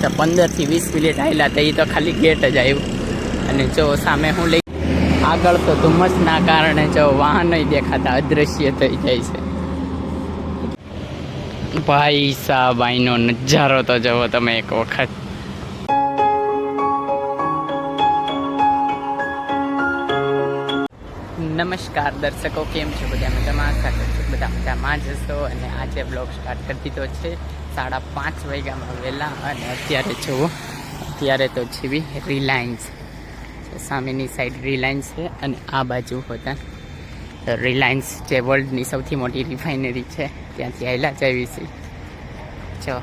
તો પંદરથી વીસ મિનિટ આવેલા તો એ તો ખાલી ગેટ જ આવ્યું અને જો સામે હું લઈ આગળ તો ધુમ્મસના કારણે જો વાહન દેખાતા અદૃશ્ય થઈ જાય છે. ભાઈ સાહેબ અહીંનો નજારો તો જવો તમે એક વખત. નમસ્કાર દર્શકો, કેમ છો? બધા મજામાં આશા કરું બધા મજામાં જ હશો. અને આજે બ્લોગ સ્ટાર્ટ કરી દીધો છે. સાડા પાંચ વાગ્યામાં વહેલા અને અત્યારે જુઓ અત્યારે તો જેવી રિલાયન્સ સામેની સાઈડ રિલાયન્સ છે અને આ બાજુ હતા રિલાયન્સ જે વર્લ્ડની સૌથી મોટી રિફાઇનરી છે, ત્યાંથી આવેલા જ આવી છે. જો.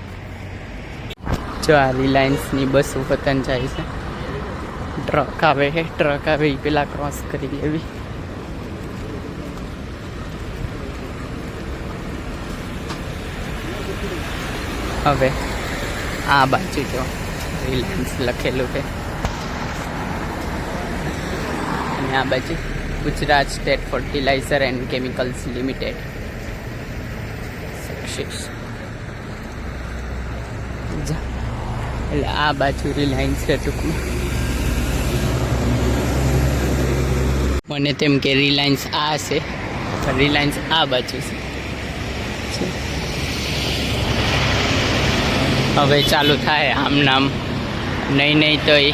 જો આ રિલાયન્સની બસ વતન જાય છે. ટ્રક આવે ટ્રક આવે પેલા ક્રોસ કરી લેવી. હવે. આ બાજુ જો, રિલાયન્સ લખેલું છે. અને આ બાજુ Gujarat state fertilizer and chemicals limited. એટલે આ બાજુ રિલાયન્સ છે ટૂંકમાં. મને તેમ કે રિલાયન્સ આ છે રિલાયન્સ આ બાજુ છે. હવે ચાલુ થાય આમ નામ નહીં નહીં તો એ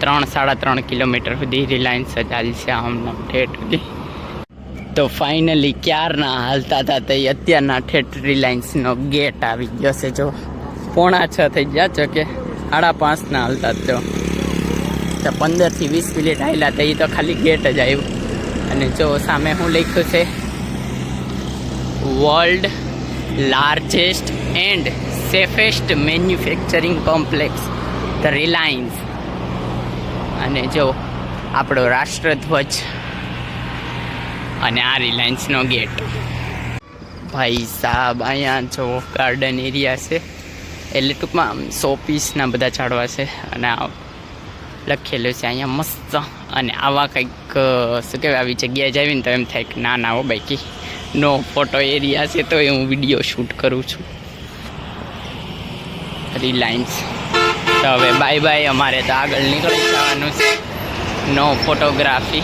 ત્રણ, સાડા ત્રણ કિલોમીટર સુધી રિલાયન્સ ચાલશે આમ નામ ઠેઠ સુધી. તો ફાઇનલી ક્યારના હાલતા હતા તે અત્યારના ઠેઠ રિલાયન્સનો ગેટ આવી ગયો છે, જો. પોણા છ થઈ ગયા છો કે સાડા પાંચના હાલતા જો તો પંદરથી વીસ મિનિટ આવેલા તો એ તો ખાલી ગેટ જ આવ્યું. અને જો સામે હું લખ્યું છે? World largest and safest manufacturing complex, the Reliance. અને જો આપણો રાષ્ટ્રધ્વજ અને આ રિલાયન્સનો ગેટ. ભાઈ સાહેબ અહીંયા જો ગાર્ડન એરિયા છે. એટલે ટૂંકમાં આમ સો પીસના બધા ઝાડવા છે. અને આ લખેલું છે અહીંયા મસ્ત. અને આવા કંઈક, શું કહેવાય, આવી જગ્યાએ જાવી ને તો એમ થાય કે ના ના હો બાકી નો ફોટો એરિયા છે તો એ હું વીડિયો શૂટ કરું છું. રિલાયન્સ તો હવે બાય બાય અમારે તો આગળ નીકળી જવાનું છે. નો ફોટોગ્રાફી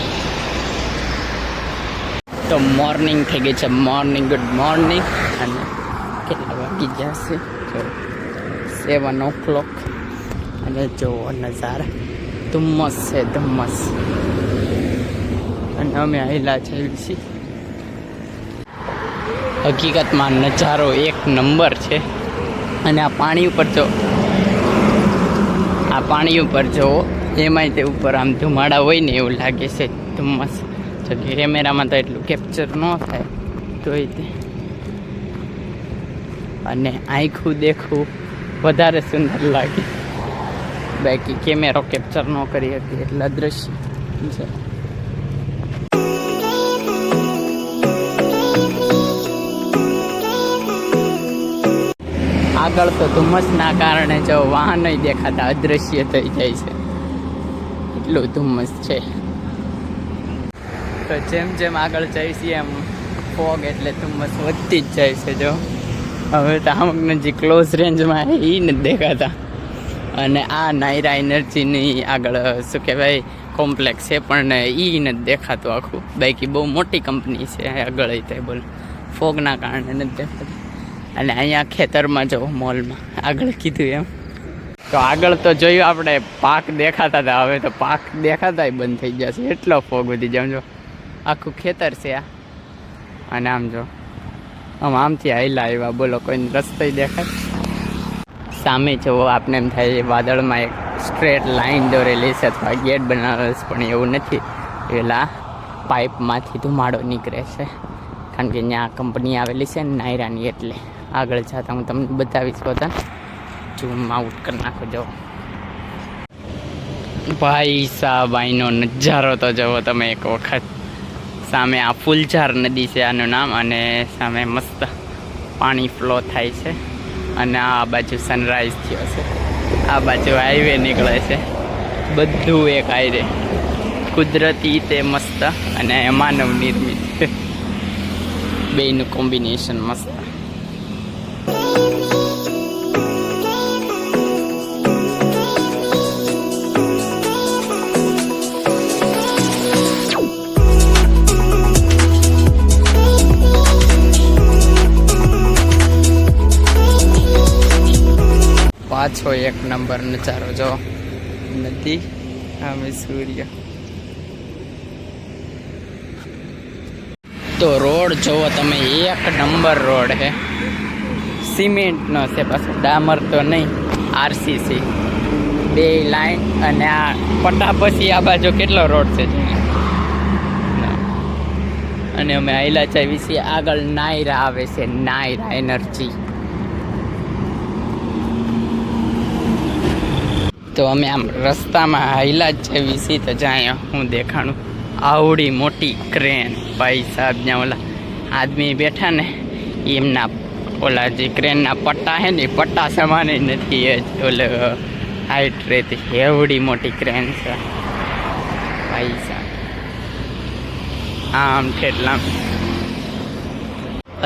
તો મોર્નિંગ થઈ ગઈ છે. મોર્નિંગ ગુડ મોર્નિંગ અને કેટલા વાગી જશે જો સેવન ઓ ક્લોક અને જો, નજારા. ધુમ્મસ છે, ધુમ્મસ. અને અમે આવેલા છીએ હકીકતમાં નજારો એક નંબર છે. અને આ પાણી ઉપર જો, આ પાણી ઉપર જો, એમાંય તે ઉપર આમ ધુમાડા હોય ને એવું લાગે છે, ધુમ્મસ. જો કેમેરામાં તો એટલું કેપ્ચર ન થાય, તોય તે. અને આંખું દેખવું વધારે સુંદર લાગે. બાકી કેમેરો કેપ્ચર ન કરી હતી, એટલે દ્રશ્ય. આગળ તો ધુમ્મસના કારણે જો વાહનો દેખાતા અદૃશ્ય થઈ જાય છે. એટલું ધુમ્મસ છે. તો જેમ જેમ આગળ જઈશી એમ ફોગ એટલે ધુમ્મસ વધતી જ જાય છે જો. હવે તો અમુક જે ક્લોઝ રેન્જમાં એ નથી દેખાતા. અને આ નાયરા એનર્જીની આગળ, શું કહેવાય કોમ્પ્લેક્સ છે, પણ એ નથી દેખાતું આખું. બાકી બહુ મોટી કંપની છે, આગળ તે બોલ ફોગના કારણે નથી દેખાતું. અને અહીંયા ખેતરમાં જો મોલમાં. આગળ કીધું એમ. તો આગળ તો જોયું આપણે, પાક દેખાતા હતા. હવે તો પાક દેખાતા બંધ થઈ ગયા છે. એટલો ફોગ વધી જાય જો, આખું ખેતર છે આ. અને આમ જો, આમ આમથી હાઈલા આવ્યા. બોલો, કોઈને રસ્તે દેખાય? સામે જુઓ આપને એમ થાય, વાદળમાં એક સ્ટ્રેટ લાઈન દોરેલી છે. અથવા ગેટ બનાવેલ છે, પણ એવું નથી. પેલા પાઇપમાંથી ધુમાડો નીકળે છે. કારણ કે ત્યાં કંપની આવેલી છે નાયરાની એટલે. આગળ જતા હું તમને બતાવીશ પોતા. ઝૂમ આઉટ કરી નાખો, જો. ભાઈ સાહેબ નજારો તો જવો તમે એક વખત. સામે આ ફૂલઝાર નદી છે આનું નામ અને સામે મસ્ત પાણી ફ્લો થાય છે. અને આ બાજુ સનરાઈઝ થયો છે. આ બાજુ હાઈવે નીકળે છે. બધું એક હાઈવે કુદરતી તે મસ્ત અને માનવ નિર્મિત બેનું કોમ્બિનેશન મસ્ત. પાછો એક નંબર નજારો, જો. નદી. આમે સૂર્ય. તો રોડ જોવો તમે, એક નંબર રોડ હે. સિમેન્ટનો છે પાછો, ડામર તો નહીં, આરસીસી. બે લાઈન અને આ પટાપસી આ બાજુ કેટલો રોડ છે અને અમે આયલા ચાવી છીએ આગળ નાયરા આવે છે, નાયરા એનર્જી. તો અમે આમ રસ્તામાં હાઈલા જેવી છીએ તો જાય હું દેખાણું. આવડી મોટી ક્રેન ભાઈ સાહેબ જ્યાં ઓલા આદમી બેઠા ને, એમના ઓલા જે ક્રેનના પટ્ટા હે ને, એ પટ્ટા સમાન નથી, એ ઓલે હાઈટ રહેતી. એવડી મોટી ક્રેન છે. ભાઈ સાહેબ. આમ ઠેટલા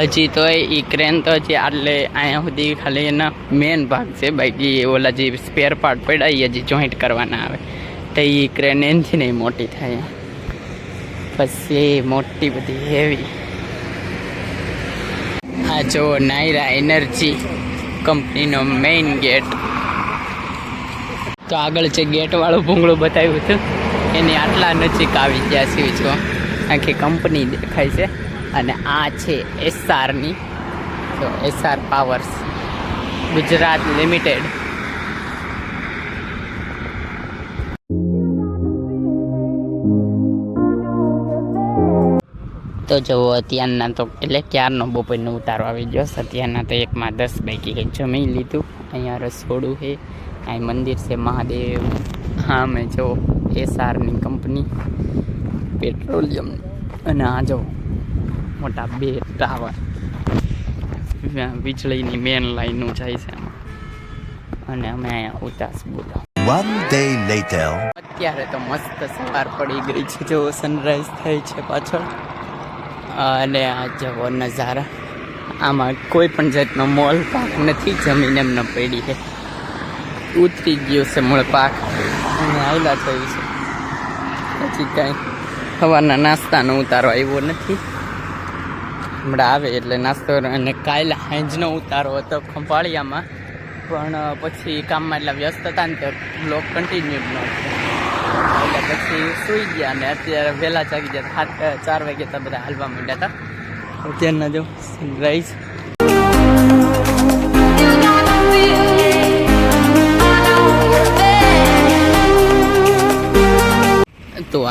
હજી તો એ ક્રેન તો હજી આટલે અહીંયા સુધી ખાલી એના મેઇન ભાગ છે. બાકી ઓલા જે સ્પેર પાર્ટ પડ્યા એ હજી જોઈન્ટ કરવાના આવે. તો એ ક્રેન એનથી નહીં મોટી થાય. પછી મોટી બધી હેવી આ જો નાયરા એનર્જી કંપનીનો મેઇન ગેટ તો આગળ જે ગેટવાળું ભૂંગળું બતાવ્યું હતું, એની આટલા નજીક આવી ગયા છીએ જો. આખી કંપની દેખાય છે. અને આ છે એસઆરની તો એસઆર પાવર્સ ગુજરાત લિમિટેડ. તો જુઓ, અત્યારના તો એટલે ક્યારનો બપોરનો ઉતારો આવી ગયો અત્યારના તો એકમાં દસ બાકી કંઈક જમી લીધું. અહીંયા રસોડું છે. અહીં મંદિર છે મહાદેવ. હા, મેં જો એસઆરની કંપની. પેટ્રોલિયમ. અને આ જો મોટા બે ટાવર. વીજળીની મેન લાઈનો જાય છે અને અમે અહીંયા ઉતાસ બોલો One day અત્યારે તો મસ્ત સવાર પડી ગઈ છે. જો સનરાઈઝ થાય છે પાછળ. અને આ જવો નજારા. આમાં કોઈ પણ જાતનો મોલ પાક નથી. જમીન એમને પડી છે ઉતરી ગયો છે મૂળ પાક. અને આવેલા થયું છે. પછી કાંઈ સવારના નાસ્તાનો ઉતારો આવ્યો નથી. હમણાં આવે એટલે નાસ્તો અને કાલે સાંજનો ઉતારો હતો ખંભાળિયામાં. પણ પછી કામમાં એટલા વ્યસ્ત હતા ને તો બ્લોક કન્ટિન્યુ ન એટલે પછી સૂઈ ગયા ને અત્યારે વહેલા જાગી ગયા. સાત ચાર વાગે તો બધા હાલવા માંડ્યા હતા. અત્યારના જો સનરાઈઝ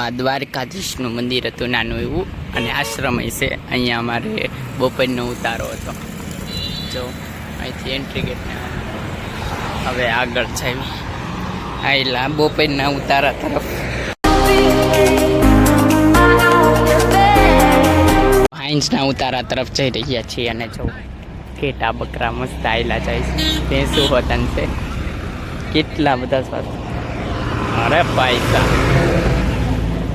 આ દ્વારકાધીશનું મંદિર હતું, નાનું એવું, અને આશ્રમ છે અહીંયા અમારે બપોરનો ઉતારો હતો. જો, અહીંથી એન્ટ્રી ગેટને હવે આગળ જઈએ. આયલા બપોરના ઉતારા તરફ. હાઇન્સના ઉતારા તરફ જઈ રહ્યા છીએ અને જો ઘેટા બકરા મસ્ત આવેલા જાય છે. તે શું વતન છે કેટલા બધા સ્વાદ. અરે પૈસા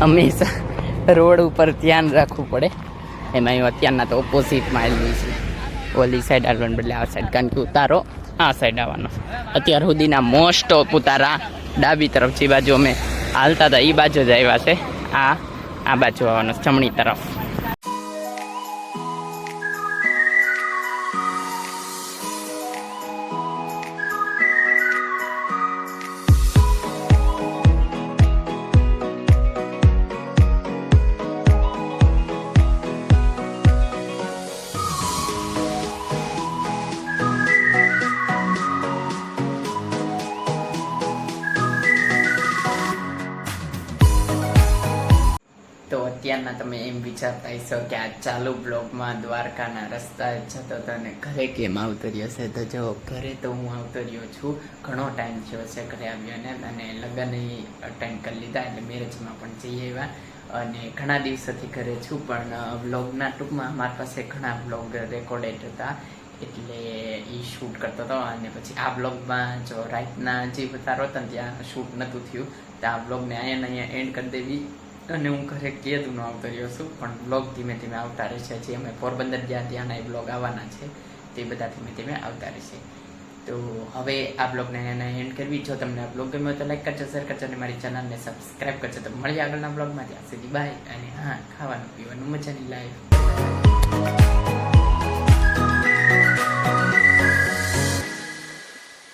હંમેશા રોડ ઉપર ધ્યાન રાખવું પડે. એમાં હું અત્યારના તો ઓપોઝિટમાં આવેલી છે. ઓલી સાઈડ આવવાનું બદલે આ સાઈડ કારણ કે ઉતારો આ સાઈડ આવવાનો. અત્યાર સુધીના મોસ્ટ ઓફ ઉતારા ડાબી તરફ જે બાજુ અમે હાલતા હતા એ બાજુ જ આવ્યા છે. આ આ બાજુ આવવાનો, જમણી તરફ. અત્યારના તમે એમ વિચારતા હશો કે આ ચાલુ બ્લોગમાં દ્વારકાના રસ્તા જતો હતો અને ઘરે કેમ આવતો રહ્યો છે તો જો, ઘરે તો હું આવતો રહ્યો છું. ઘણો ટાઈમ થયો છે ઘરે આવ્યો ને અને લગ્ન અટેન્ડ કરી લીધા, એટલે મેરેજમાં પણ જઈ આવ્યા. અને ઘણા દિવસોથી ઘરે છું, પણ બ્લોગના ટૂંકમાં મારી પાસે ઘણા બ્લોગ રેકોર્ડેડ હતા. એટલે એ શૂટ કરતો હતો, અને પછી આ બ્લોગમાં જો રાતના જે ઉતારો હતા ત્યાં શૂટ નહોતું થયું. તો આ બ્લોગને અહીંયા અહીંયા એન્ડ કરી દેવી. અને હું ઘરે કેદુનો આવતો રહ્યો છું, પણ બ્લોગ ધીમે ધીમે આવતા રહેશે જે અમે પોરબંદર જ્યાં ત્યાંના એ બ્લોગ આવવાના છે, તે બધા ધીમે ધીમે આવતા રહેશે તો હવે આ બ્લોગને એને એન્ડ કરવી. જો તમને આ બ્લોગ ગમ્યો તો લાઈક કરજો શેર કરજો અને મારી ચેનલને સબસ્ક્રાઈબ કરજો. તો મળીએ આગળના બ્લોગમાં ત્યાં સુધી બાય અને હા, ખાવાનું પીવાનું મજાની લાઈફ